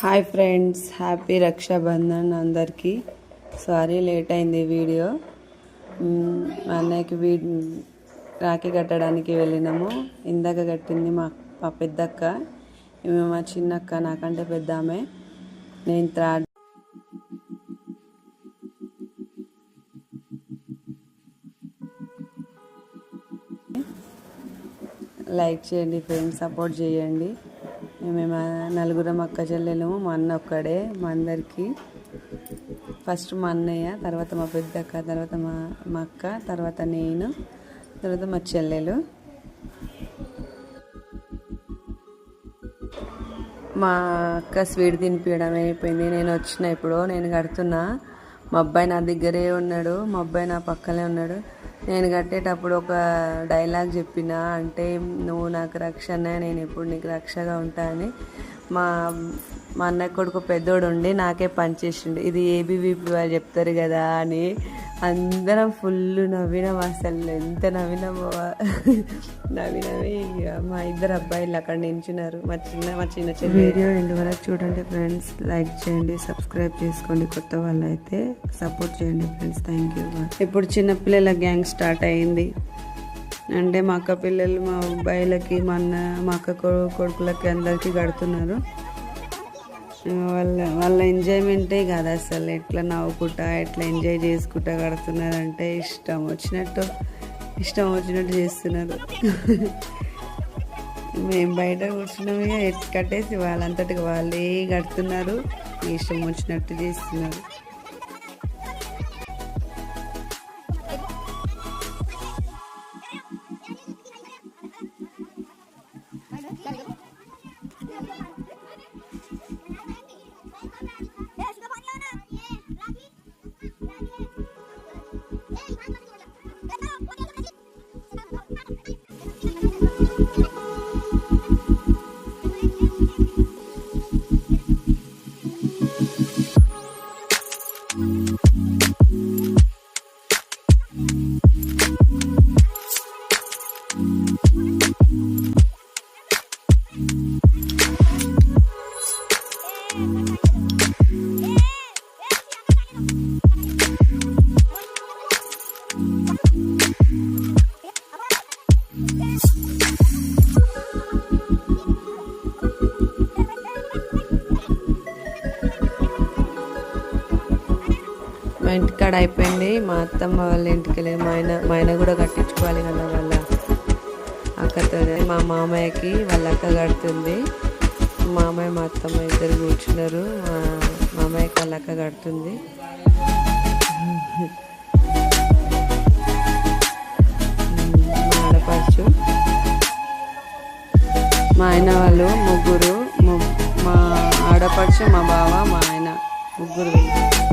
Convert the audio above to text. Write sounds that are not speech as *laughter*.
Hi friends happy Rakshabandhan అందరికీ. Sorry late అయింది video. మా అన్నయ్యకి వీ రాఖీ కట్టడానికి వెళ్ళినాము. ఇందాక కట్టింది మా మా పెద్దక్క. ఈమె మా చిన్నక్క నాకంటే పెద్ద ఆమె నేను త్రా లైక్ చేయండి ఫ్రెండ్స్ సపోర్ట్ చేయండి. మేము నలుగురం అక్క చెల్లెలము మా అన్న ఒక్కడే మా అందరికీ. ఫస్ట్ మా అన్నయ్య తర్వాత మా పెద్దక్క తర్వాత మా మా అక్క తర్వాత నేను తర్వాత మా చెల్లెలు. మా అక్క స్వీట్ తినిపించడం అయిపోయింది. నేను వచ్చిన ఇప్పుడు నేను కడుతున్నా. మా అబ్బాయి నా దగ్గరే ఉన్నాడు. మా అబ్బాయి నా పక్కనే ఉన్నాడు. నేను కట్టేటప్పుడు ఒక డైలాగ్ చెప్పిన అంటే నువ్వు నాకు రక్షణ నేను ఇప్పుడు నీకు రక్షగా ఉంటా అని. మా మా అన్న కొడుకు పెద్దోడు ఉండి నాకే పనిచేసిండు ఇది ఏబీవీపీ వాళ్ళు చెప్తారు కదా అని. అందరం ఫుల్ నవ్వినాం అసలు. ఎంత నవ్వినామో. *laughs* నవ్వి నవ్వి ఇక మా ఇద్దరు అబ్బాయిలు అక్కడ నించున్నారు. మా చిన్న మా చిన్న చిన్న వీడియో ఎండ్ వరకు చూడండి ఫ్రెండ్స్. లైక్ చేయండి సబ్స్క్రైబ్ చేసుకోండి కొత్త వాళ్ళు అయితే సపోర్ట్ చేయండి ఫ్రెండ్స్. Thank you. ఇప్పుడు చిన్నపిల్లల గ్యాంగ్ స్టార్ట్ అయింది. అంటే మా అక్క పిల్లలు మా అబ్బాయిలకి మా అన్న మా అక్క కొడుకులకి అందరికీ కడుతున్నారు. వాళ్ళ వాళ్ళ ఎంజాయ్మెంటే కాదు అసలు. ఎట్లా నవ్వుకుంటా ఎట్లా ఎంజాయ్ చేసుకుంటా కడుతున్నారంటే ఇష్టం వచ్చినట్టు ఇష్టం వచ్చినట్టు చేస్తున్నారు. మేము బయట కూర్చున్నాము ఇక ఎట్ కట్టేసి వాళ్ళంతటికి వాళ్ళే కడుతున్నారు ఇష్టం వచ్చినట్టు చేస్తున్నారు. మా ఇంటికాడ అయిపోయింది. మా అత్తమ్మ వాళ్ళ ఇంటికి వెళ్ళి మా ఆయన మా ఆయన కూడా కట్టించుకోవాలి కదా వాళ్ళ అక్కతో మా మామయ్యకి వాళ్ళ అక్క కడుతుంది. మామయ్య మా అత్తమ్మ ఇద్దరు కూర్చున్నారు. మా మామయ్యకి కలక కడుతుంది. మా ఆడపడుచు. మా ఆయన వాళ్ళు ముగ్గురు మా ఆడపడుచు మా బావ మా ఆయన ముగ్గురు. వెళ్ళారు